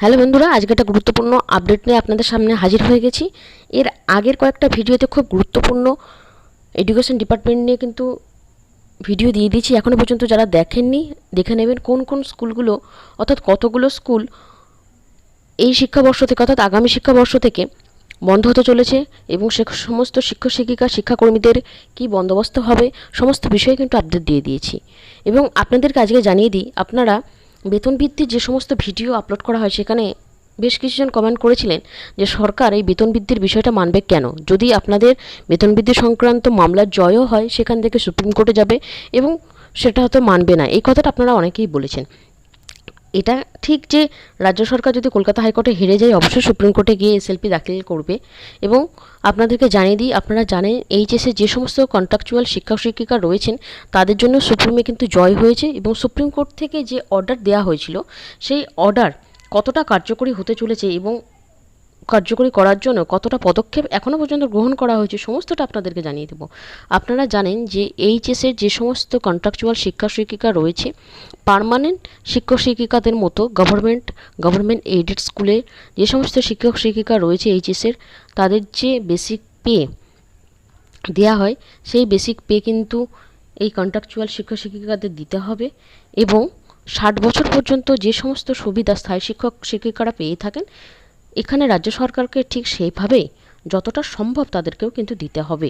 Hello বন্ধুরা, আজকে একটা গুরুত্বপূর্ণ আপডেট নিয়ে আপনাদের সামনে হাজির হয়ে গেছি। এর আগের কয়েকটা ভিডিওতে খুব গুরুত্বপূর্ণ এডুকেশন ডিপার্টমেন্ট নিয়ে কিন্তু ভিডিও দিয়ে দিয়েছি। এখনও পর্যন্ত যারা দেখেননি, দেখে নেবেন কোন কোন স্কুলগুলো, অর্থাৎ কতগুলো স্কুল এই শিক্ষাবর্ষ থেকে, অর্থাৎ আগামী শিক্ষাবর্ষ থেকে বন্ধ হতে চলেছে এবং সে সমস্ত শিক্ষক, শিক্ষিকা, শিক্ষাকর্মীদের কি বন্দোবস্ত হবে, সমস্ত বিষয়ে কিন্তু আপডেট দিয়ে দিয়েছি। এবং আপনাদেরকে আজকে জানিয়ে দিই, আপনারা বেতন বৃদ্ধির যে সমস্ত ভিডিও আপলোড করা হয়, সেখানে বেশ কিছুজন কমেন্ট করেছিলেন যে সরকার এই বেতন বৃদ্ধির বিষয়টা মানবে কেন? যদি আপনাদের বেতন বৃদ্ধি সংক্রান্ত মামলার জয়ও হয়, সেখান থেকে সুপ্রিম কোর্টে যাবে এবং সেটা হয়তো মানবে না। এই কথাটা আপনারা অনেকেই বলেছেন। এটা ঠিক যে রাজ্য সরকার যদি কলকাতা হাইকোর্টে হেরে যায়, অবশ্যই সুপ্রিম কোর্টে গিয়ে এসএলপি দাখিল করবে। এবং আপনাদেরকে জানিয়ে দিই, আপনারা জানেন এইচএসে যে সমস্ত কন্ট্রাকচুয়াল শিক্ষক শিক্ষিকা রয়েছেন, তাদের জন্য সুপ্রিমে কিন্তু জয় হয়েছে এবং সুপ্রিম কোর্ট থেকে যে অর্ডার দেওয়া হয়েছিল, সেই অর্ডার কতটা কার্যকরী হতে চলেছে এবং কার্যকরী করার জন্য কতটা পদক্ষেপ এখনও পর্যন্ত গ্রহণ করা হয়েছে সমস্তটা আপনাদেরকে জানিয়ে দেবো। আপনারা জানেন যে এইচএসের যে সমস্ত কন্ট্রাকচুয়াল শিক্ষা শিক্ষিকা রয়েছে পার্মানেন্ট শিক্ষক শিক্ষিকাদের মতো গভর্নমেন্ট গভর্নমেন্ট এইডেড স্কুলে যে সমস্ত শিক্ষক শিক্ষিকা রয়েছে এইচএসের, তাদের যে বেসিক পে দেওয়া হয়, সেই বেসিক পে কিন্তু এই কন্ট্রাকচুয়াল শিক্ষক শিক্ষিকাদের দিতে হবে এবং ষাট বছর পর্যন্ত যে সমস্ত সুবিধা স্থায়ী শিক্ষক শিক্ষিকারা পেয়ে থাকেন এখানে রাজ্য সরকারকে ঠিক সেইভাবেই যতটা সম্ভব তাদেরকেও কিন্তু দিতে হবে।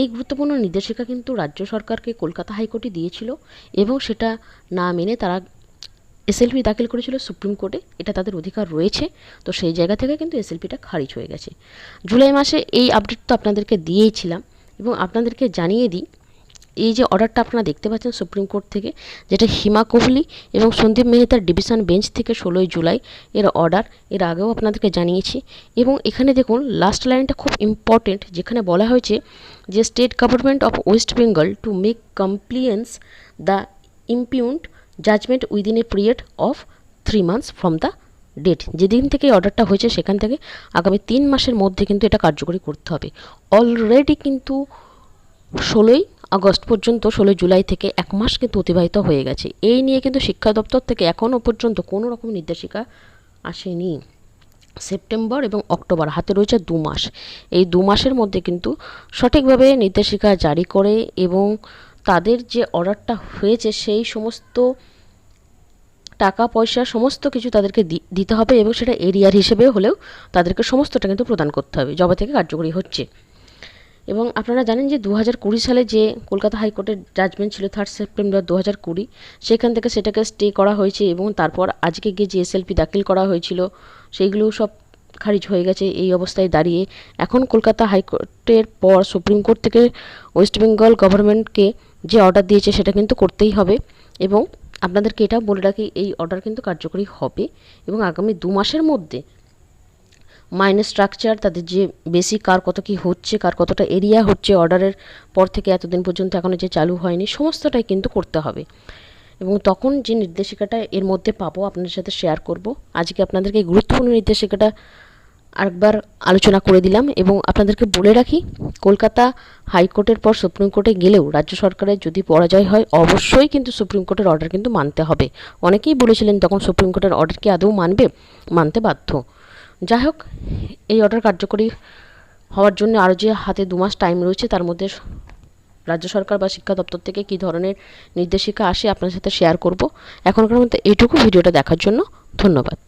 এই গুরুত্বপূর্ণ নির্দেশিকা কিন্তু রাজ্য সরকারকে কলকাতা হাইকোর্টে দিয়েছিল এবং সেটা না মেনে তারা এসএলপি দাখিল করেছিল সুপ্রিম কোর্টে। এটা তাদের অধিকার রয়েছে। তো সেই জায়গা থেকে কিন্তু এসএলপিটা খারিজ হয়ে গেছে। জুলাই মাসে এই আপডেট তো আপনাদেরকে দিয়েইছিলাম এবং আপনাদেরকে জানিয়ে দিই এই যে অর্ডারটা আপনারা দেখতে পাচ্ছেন সুপ্রিম কোর্ট থেকে, যেটা হিমা কোহলি এবং সন্দীপ মেহতার ডিভিশন বেঞ্চ থেকে ষোলোই জুলাই এর অর্ডার, এর আগেও আপনাদেরকে জানিয়েছি। এবং এখানে দেখুন লাস্ট লাইনটা খুব ইম্পর্টেন্ট যেখানে বলা হয়েছে যে state government of West Bengal to make compliance the impugned judgment within a period of three months from the date যেদিন থেকে অর্ডারটা হয়েছে সেখান থেকে আগামী তিন মাসের মধ্যে কিন্তু এটা কার্যকরী করতে হবে। অলরেডি কিন্তু ষোলোই আগস্ট পর্যন্ত ষোলো জুলাই থেকে এক মাস কিন্তু অতিবাহিত হয়ে গেছে। এই নিয়ে কিন্তু শিক্ষা দপ্তর থেকে এখনও পর্যন্ত কোনো রকম নির্দেশিকা আসেনি। সেপ্টেম্বর এবং অক্টোবর হাতে রয়েছে দু মাস। এই দু মাসের মধ্যে কিন্তু সঠিকভাবে নির্দেশিকা জারি করে এবং তাদের যে অর্ডারটা হয়েছে সেই সমস্ত টাকা, পয়সা, সমস্ত কিছু তাদেরকে দিতে হবে এবং সেটা এরিয়ার হিসেবে হলেও তাদেরকে সমস্তটা কিন্তু প্রদান করতে হবে জবে থেকে কার্যকরী হচ্ছে। এবং আপনারা জানেন যে দু হাজার কুড়ি সালে যে কলকাতা হাইকোর্টের জাজমেন্ট ছিল থার্ড সেপ্টেম্বর দু হাজার কুড়ি, সেখান থেকে সেটাকে স্টে করা হয়েছে এবং তারপর আজকে গিয়ে যে এসএলপি দাখিল করা হয়েছিল সেইগুলো সব খারিজ হয়ে গেছে এই অবস্থায় দাঁড়িয়ে। এখন কলকাতা হাইকোর্টের পর সুপ্রিম কোর্ট থেকে ওয়েস্ট বেঙ্গল গভর্নমেন্টকে যে অর্ডার দিয়েছে সেটা কিন্তু করতেই হবে এবং আপনাদেরকে এটাও বলে রাখি, এই অর্ডার কিন্তু কার্যকরী হবে এবং আগামী দু মাসের মধ্যে মাইনে স্ট্রাকচার তাদের যে বেসিক কার কত কি হচ্ছে, কার কতটা এরিয়া হচ্ছে অর্ডারের পর থেকে এতদিন পর্যন্ত এখনও যে চালু হয়নি, সমস্তটাই কিন্তু করতে হবে। এবং তখন যে নির্দেশিকাটা এর মধ্যে পাবো, আপনাদের সাথে শেয়ার করব। আজকে আপনাদেরকে গুরুত্বপূর্ণ নির্দেশিকাটা আরেকবার আলোচনা করে দিলাম এবং আপনাদেরকে বলে রাখি, কলকাতা হাইকোর্টের পর সুপ্রিম কোর্টে গেলেও রাজ্য সরকারের যদি পরাজয় হয়, অবশ্যই কিন্তু সুপ্রিম কোর্টের অর্ডার কিন্তু মানতে হবে। অনেকেই বলেছিলেন তখন সুপ্রিম কোর্টের অর্ডার কি আদৌ মানবে? মানতে বাধ্য। যাই হোক, এই অর্ডার কার্যকরী হওয়ার জন্য আরও যে হাতে দু মাস টাইম রয়েছে, তার মধ্যে রাজ্য সরকার বা শিক্ষা দপ্তর থেকে কি ধরনের নির্দেশিকা আসে আপনার সাথে শেয়ার করব। এখনকার মধ্যে এইটুকু ভিডিওটা দেখার জন্য ধন্যবাদ।